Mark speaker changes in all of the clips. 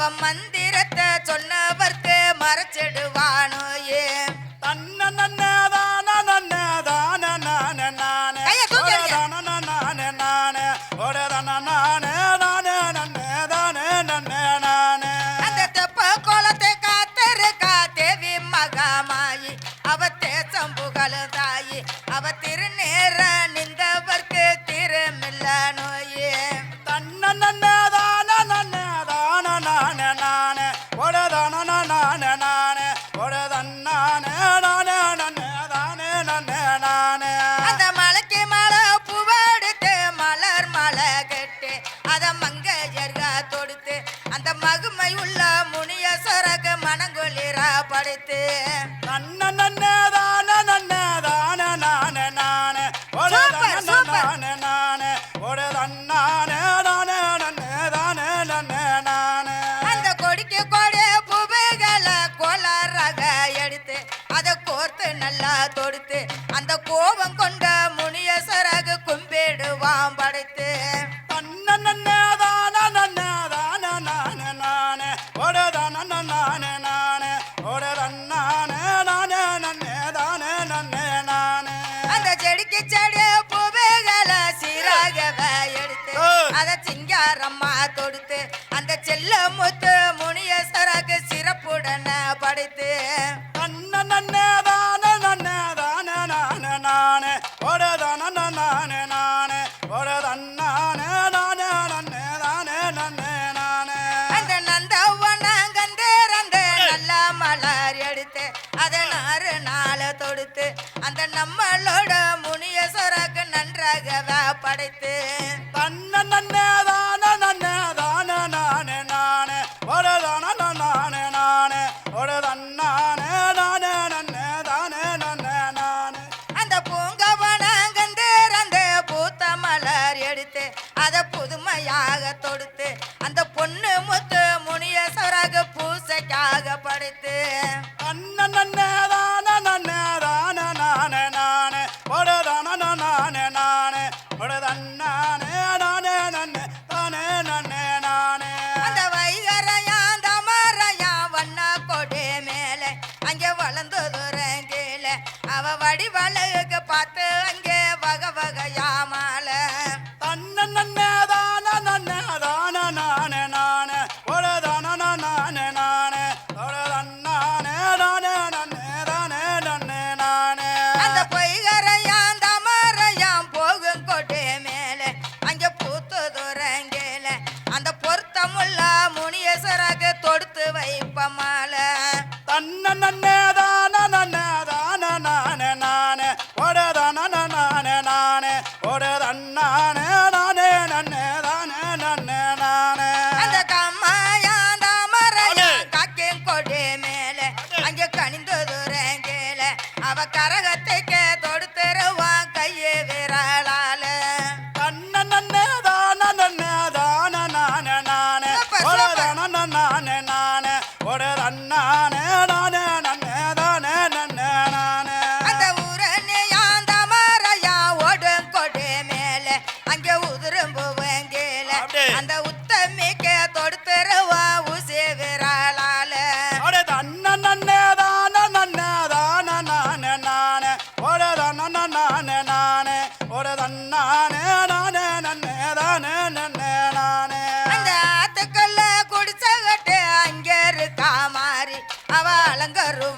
Speaker 1: அவன் மந்திரத்தை சொன்னவர்க்கு மறைச்சிடுவானோ ஏ?
Speaker 2: தன்ன நன்ன தான நன்ன தான நான நான
Speaker 1: கைய தூக்கி
Speaker 2: எறிங்க. தான நான நான ஓட தான நான தான நன்ன தான நன்ன நான
Speaker 1: அந்த தெப்ப கோலத்தை காத்திருக்கா தேவி மகாமாயி. அவ தேசம் திருநேர நின்றவர்க்கு திருமில்ல நோயே
Speaker 2: தன்ன
Speaker 1: நல்லா தொடுத்து அந்த கோபம் கொண்ட முனிய சரகு கும்பிடுவான் படைத்து. அந்த செடிக்கு செடி பூவேகளை சீராக எடுத்து அதை சிங்காரம்மா தொடுத்து அந்த செல்ல முத்து அந்த நம்மளோட முனிய சொராக்கு நன்றாக படைத்து.
Speaker 2: தன்ன நன்ன தான நன்ன தான நான நான. ஒட தான நான நான. ஒட தன்னான நான நன்ன தான நன்ன நான.
Speaker 1: அந்த பூங்கவனங்கந்து அந்த பூத்த மலர் எடுத்து அதை புதுமையாக தொடுத்து அந்த பொண்ணு முத்து முனிய சொராக பூசைக்காக படைத்து. வளக பார்த்து அங்கே கரும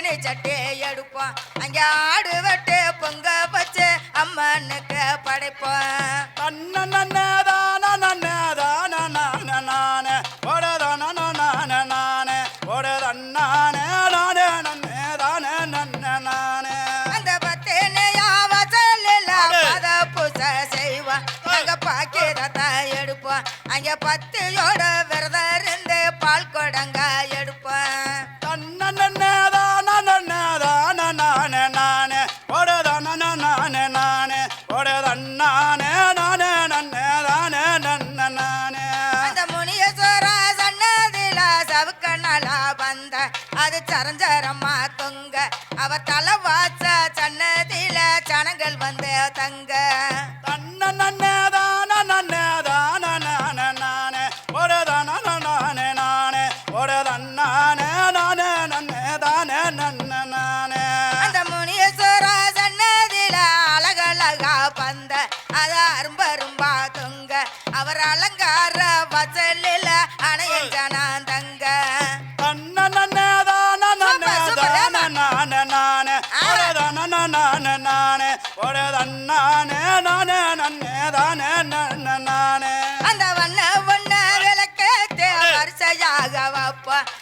Speaker 1: பட்டுனி சட்டே எடுப்போம் அங்கே ஆடு வெட்டு பொங்க வச்சு அம்மனுக்கு படைப்போம் அந்த பத்தினியா வசலில் பத பூச செய்வோம் நாங்கள் பாக்கியதான் எடுப்போம் அங்கே பத்தியோட
Speaker 2: விரதர்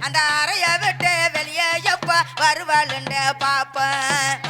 Speaker 1: அந்த அறைய விட்டு வெளியே எப்ப வருவாளுண்டு பாப்பேன்.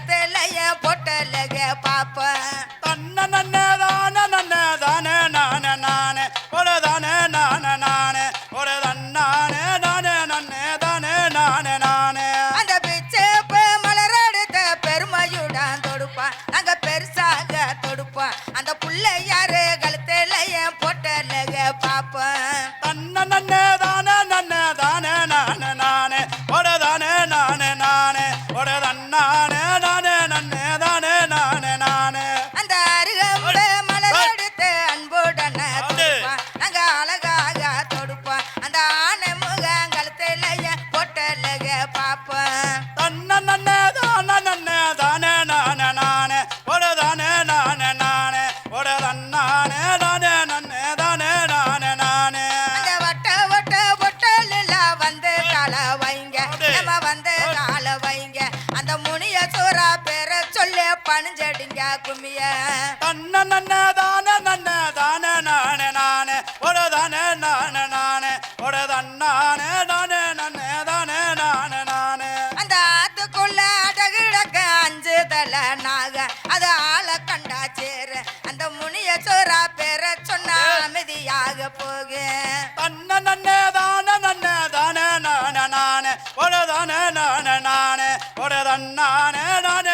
Speaker 1: கும்மிய
Speaker 2: தன்ன நன்னே தானே நன்னே தானே நானே நானே. ஒரு தானே நானே நானே. ஒரு தன்னானே நானே நன்னே தானே நானே நானே.
Speaker 1: அந்த ஆத்துக்குள்ள அடகிடக்க அஞ்சு தலை நாக. அது ஆள கண்டா சேரு. அந்த முனிய சோறா பேர சொன்னா அமைதியாக போகு.
Speaker 2: தன்ன நன்னே தானே நன்னே தானே நானே நானே. ஒரு தானே நானே நானே. ஒரு தன்னானே நானே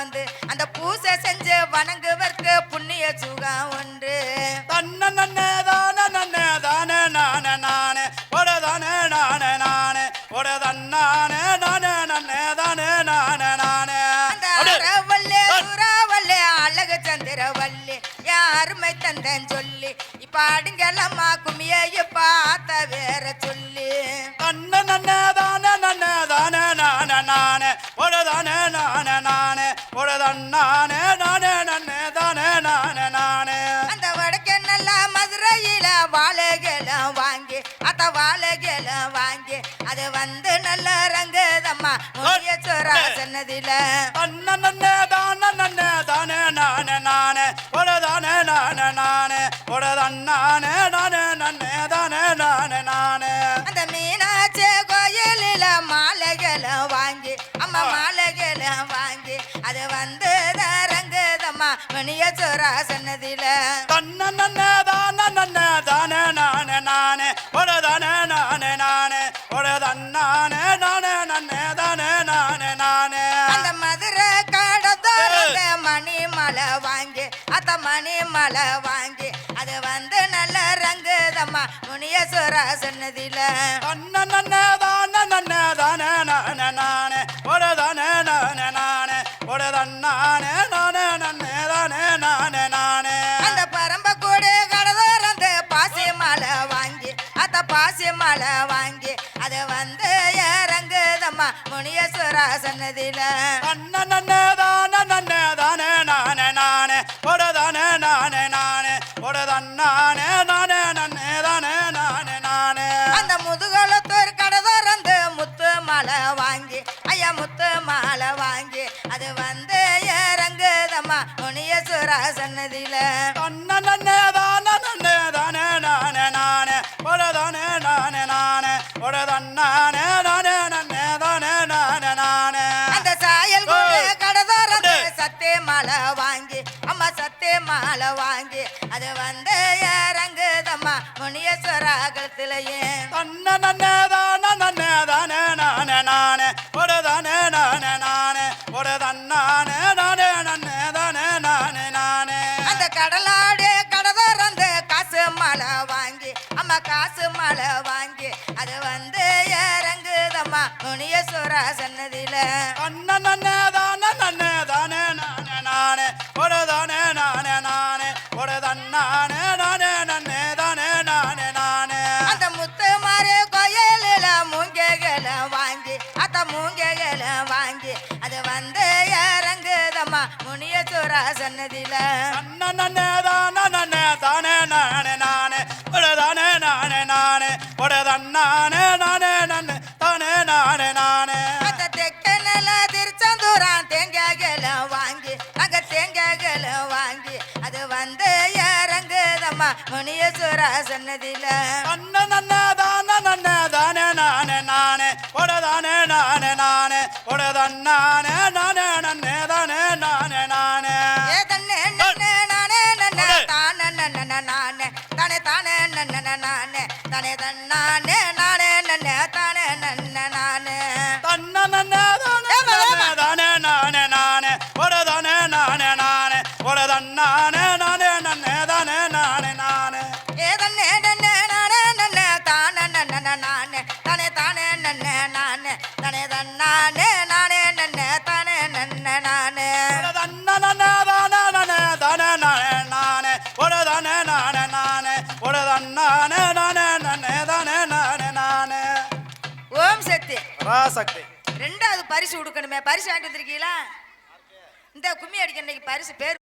Speaker 2: வந்து
Speaker 1: அந்த பூசை செஞ்சு வணங்குவதற்கு புண்ணிய
Speaker 2: சூ நானே ஒரு தன்னானே நானே நன்னே தானே நானே நானே.
Speaker 1: அந்த வடக்கே நல்லா மதுரையில வாழைகளும் வாங்கி அத்த வாழைகளும் வாங்கி அது வந்து நல்ல ரங்குதம்மா. முனிய சுறா சன்னதியில
Speaker 2: நன்னே தானே நன்னே தானே நானே நானே. ஒரு தானே நானே நானே. ஒரு தன்னானே நானே நன்னே தானே நானே நானே.
Speaker 1: அந்த மீனாட்சி கோயிலில் மாலைகளும் வாங்கி அது வந்து ரங்குதம்மா முனிய சுறா சன்னதியில
Speaker 2: தன்ன நன்னே தானே நன்னே தானே நானே நானே ஒரு தானே நானே நானே ஒரு தன்னானே நானே நன்னே தானே நானே நானே
Speaker 1: அந்த மதுரை கடத்தோரங்க மணி மலை வாங்கி அத்த மணி மலை வாங்கி அது வந்து நல்ல ரங்குதம்மா முனியசுர சன்னதியில
Speaker 2: தன்ன நன்னே தானே நன்னே தானே நானே நானே தன்னானே நானே நன்னே தானே நானே நானே.
Speaker 1: அந்த பரம்பக்கூடு கடதோரந்த பாசி மலை வாங்கி அத்த பாசி மலை வாங்கி அது வந்து இறங்குதம்மா முனியசுர சன்னதியில.
Speaker 2: தன்ன நன்னே தானே
Speaker 1: மாலை வாங்கி அம்மா சத்தே மாலை வாங்கி அது வந்து இறங்குதம்மா. முனியசுரா கழுத்துலயே
Speaker 2: தன்ன நன்னே தானே நன்னே தானே நானே நானே. ஒரு தானே நானே நானே. ஒரு தன்னானே நானே நன்னே தானே நானே நானே.
Speaker 1: அந்த கடலாடு கடதோரந்து காசு மாலை வாங்கி அம்மா காசு மாலை வாங்கி அது வந்து இறங்குதம்மா. முனியசுரா சன்னதியில.
Speaker 2: நன்னே தானே
Speaker 1: முனியச்சுரா சன்னதியில
Speaker 2: நன்னே தானே தானே நானே நானே உடதானே நானே நானே உடதன்னானே நானே நன்னே தானே நானே நானே
Speaker 1: அந்த தெக்கனில திருச்செந்தூரான் தேங்காய்கள வாங்கி அங்க தேங்காய்கள வாங்கி அது வந்து இறங்குதம்மா முனியச்சுரா சன்னதியில
Speaker 2: நன்ன தானே தானே நானே நானே உடதானே நானே நானே நானே தானே
Speaker 1: தன்னானே நானே நன்னே தானே நன்ன நானே.
Speaker 2: தன்ன நன்னே பராசக்தி
Speaker 1: ரெண்டாவது பரிசு கொடுக்கணுமே பரிசு வாங்கிட்டு வந்திருக்கீங்களா? இந்த கும்மி அடிக்க இன்னைக்கு பரிசு பேர்